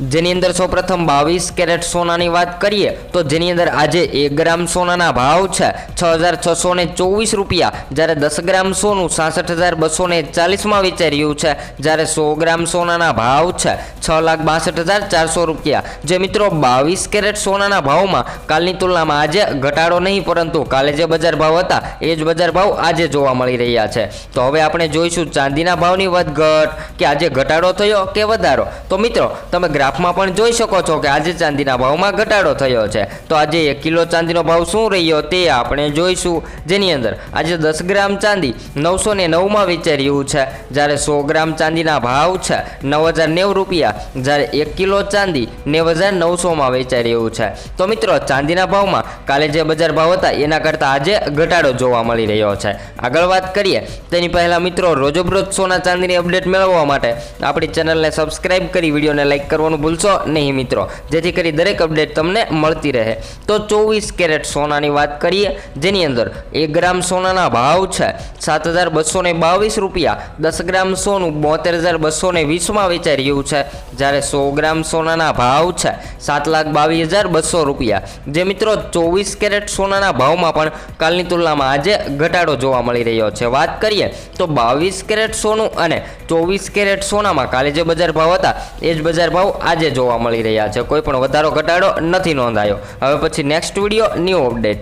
જેની અંદર સૌપ્રથમ બાવીસ કેરેટ સોનાની વાત કરીએ, તો જેની અંદર આજે એક ગ્રામ સોનાના ભાવ છે છ હજાર છસો ને ચોવીસ રૂપિયા. જ્યારે દસ ગ્રામ સોનું સાસઠ હજાર બસો ચાલીસમાં વેચાઈ રહ્યું છે, જ્યારે સો ગ્રામ સોનાના ભાવ છે છ લાખ બાસઠ હજાર ચારસો રૂપિયા. જે મિત્રો બાવીસ કેરેટ સોનાના ભાવમાં કાલની તુલનામાં આજે ઘટાડો નહીં, પરંતુ કાલે જે બજાર ભાવ હતા, એ જ બજાર ભાવ આજે જોવા મળી રહ્યા છે. તો હવે આપણે જોઈશું ચાંદીના ભાવની વધઘટ કે આજે ઘટાડો થયો કે વધારો? તો મિત્રો, તમે ગ્રાફમાં પણ જોઈ શકો છો કે આજે ચાંદીના ભાવમાં ઘટાડો થયો છે. તો આજે એક કિલો ચાંદીનો ભાવ શું રહ્યો તે આપણે જોઈશું. જેની અંદર આજે દસ ગ્રામ ચાંદી નવસો ને નવમાં વેચાઈ રહ્યું છે. જ્યારે સો ગ્રામ ચાંદીના ભાવ છે નવ હજાર નેવું રૂપિયા. જ્યારે એક કિલો ચાંદી નેવ હજાર નવસોમાં વેચાઈ છે. તો મિત્રો, ચાંદીના ભાવમાં કાલે જે બજાર ભાવ હતા એના કરતાં આજે ઘટાડો જોવા મળી રહ્યો છે. આગળ વાત કરીએ, તેની પહેલાં મિત્રો, રોજબરોજ સોના ચાંદીની અપડેટ મેળવવા માટે આપણી ચેનલને સબસ્ક્રાઇબ કરી, વિડીયોને લાઇક કરવાનું ભૂલશો નહીં મિત્રો. જેથી કરી દરેક અપડેટ તમને મળતી રહે. તો ચોવીસ કેરેટ સોનાની વાત કરીએ, જેની અંદર એક ગ્રામ સોનાના ભાવ છે સાત હજાર બસો બાવીસ રૂપિયા. દસ ગ્રામ સોનું બોતેર હજાર બસો વીસમાં વેચાઈ રહ્યું છે. જ્યારે સો ગ્રામ સોનાના ભાવ છે સાત લાખ બાવીસ હજાર બસો રૂપિયા. જે મિત્રો ચોવીસ કેરેટ સોનાના ભાવમાં પણ કાલની તુલનામાં આજે ઘટાડો જોવા મળી રહ્યો છે. વાત કરીએ તો બાવીસ કેરેટ સોનું અને ચોવીસ કેરેટ સોનામાં કાલે જે બજાર ભાવ હતા, એ જ બજાર ભાવ આજે જોવા મળી રહ્યા છે. કોઈ પણ વધારો ઘટાડો નથી નોંધાયો. હવે પછી નેક્સ્ટ વીડિયો ન્યૂ અપડેટ